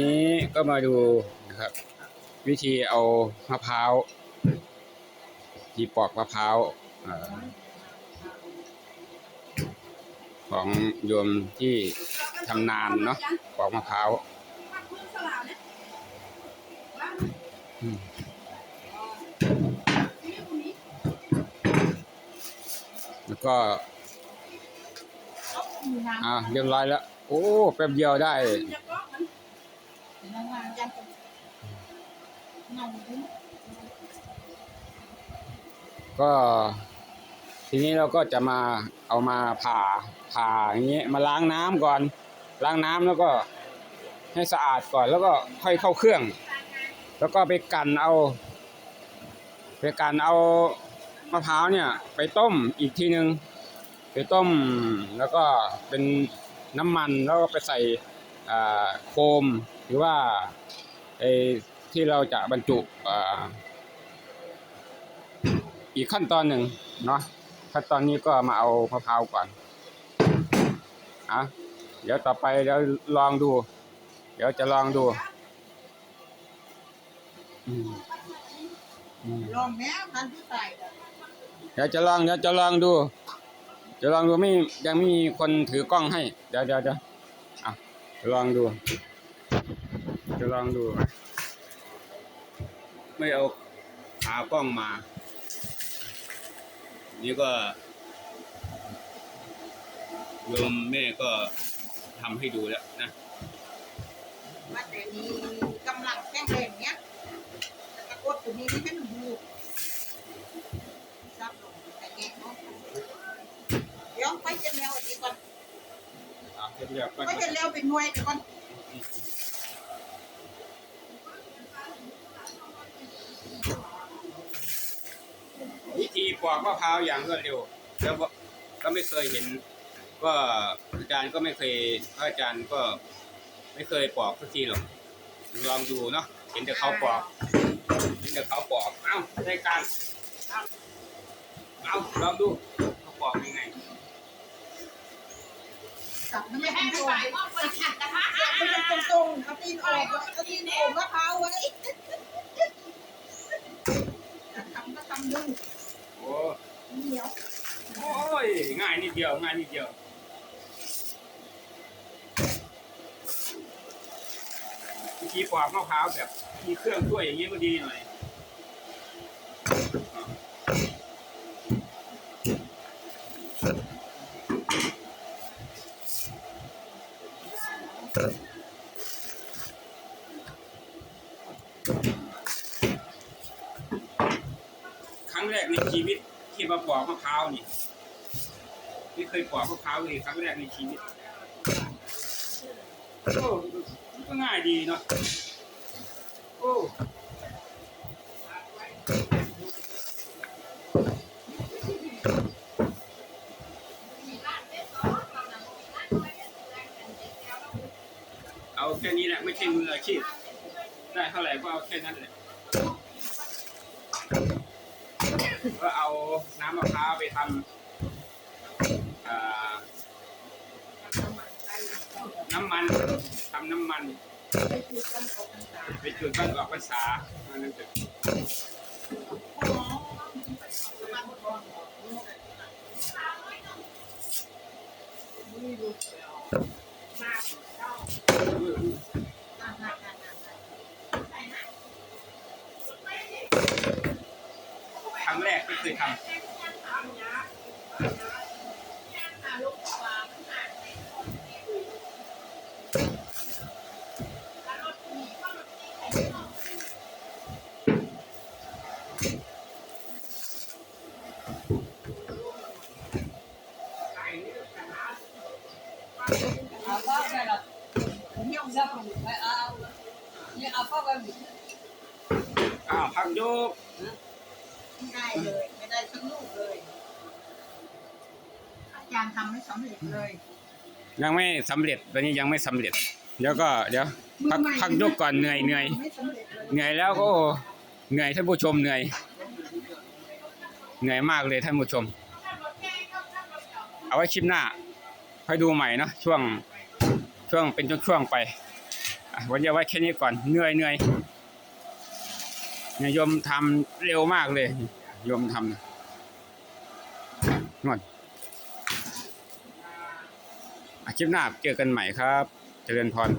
นี้ก็มาดูนะครับ วิธีเอามะพร้าวที่ปอกมะพร้าวอของโยมที่ทำนานเนาะปอกมะพร้าวแล้วก็อ่าเรียบร้อยแล้ว โอ้ แป๊บเดียวได้ ก็ทีนี้เราก็จะมาเอามาผ่าผ่าอย่างนี้ยมาล้างน้ำก่อน ล้างน้ำแล้วก็ให้สะอาดก่อน แล้วก็ค่อยเข้าเครื่อง แล้วก็ไปกันเอา ไปกันเอามะพร้าวเนี่ย ไปต้มอีกทีหนึ่งไปต้มแล้วก็เป็นน้ำมันแล้วก็ไปใส่ โฟมหรือว่าไอ้ที่เราจะบรรจุอีกขั้นตอนหนึ่งเนาะขั้นตอนนี้ก็มาเอามะพร้าวก่อนอะเดี๋ยวต่อไปเดี๋ยวลองดู เดี๋ยวจะลองดูลองแม่พันที่ใส่เดี๋ยวจะลองเดี๋ยวจะลองดู จะลองดูไม่ยังไม่มีคนถือกล้องให้ เดี๋ยวเดี๋ยวเดี๋ยว ลองดู จะลองดู ไม่เอาขากล้องมา นี่ก็โยมแม่ก็ทำให้ดูแล้วนะว่าแต่มีกำลังแข็งแรงเนี้ยแต่ตะกดตัวนี้ไม่ให้มันบูซับลงแต่แกะเนาะเดี๋ยวไปจะแล้วอีกก่อน อ่เดี๋ยวก่อนแล้วเป็นหน่วยไปก่อนวิธีปอกมะพร้าวอย่างรวดเร็วแล้วก็ไม่เคยเห็นก็อาจารย์ก็ไม่เคยพระอาจารย์ก็ไม่เคยปอกสักทีหรอกลองดูเนาะเห็นแต่เขาปอกเห็นแต่เขาปอกเอ้าในการเอ้าเอาลองดูเขาปอกยังไง สับนไม่ให้ใส่ว่าไปขัดกระทะมันจะตรงๆเอาตีนออกเอาตีนโอบมะพร้าวไว้ทำก็ทำดูโอ้เหนียวโอ้ยง่ายนิดเดียวง่ายนิดเดียววิธีปอกมะพร้าวแบบมีเครื่องช่วยอย่างนี้ก็ดีหน่อย ครั้งแรกในชีวิตที่มาปอกมะพร้าวนี่ไม่เคยปอกมะพร้าวเลยครั้งแรกในชีวิตโอ้ก็ง่ายดีเนาะโอ้ เอาแค่นี้แหละไม่ใช่มืออาชีพ ได้เท่าไหร่ก็เอาแค่นั้นแหละก็เอาน้ำมะพร้าวไปทำน้ำมันทำน้ำมันไปจุดบ้านออกภาษาอันนั้นจะค รั้งแรกที่เคย ทำเอาก็ไปละเที่ยวซับลงไปเอาเนี่ยเอาก็ไปอ้าวพักโยกง่ายเลยไม่ได้ทั้งลูกเลย อาจารย์ทำไม่สำเร็จเลย ยังไม่สำเร็จตอนนี้ยังไม่สำเร็จ เดี๋ยวก็เดี๋ยวพักพักยกก่อนเหนื่อยเหนื่อยไม่สำเร็จเลยเหนื่อยแล้วก็เหนื่อยท่านผู้ชมเหนื่อย เหนื่อยมากเลยท่านผู้ชม เอาไว้คลิปหน้าค่อยดูใหม่เนาะช่วงช่วงเป็นช่วงๆไปอะวันนี้เอาไว้แค่นี้ก่อนเหนื่อยเหนื่อยเนี่ยโยมทำเร็วมากเลยโยมทำ นวดอาคลิปหน้าเจอกันใหม่ครับ เจริญพร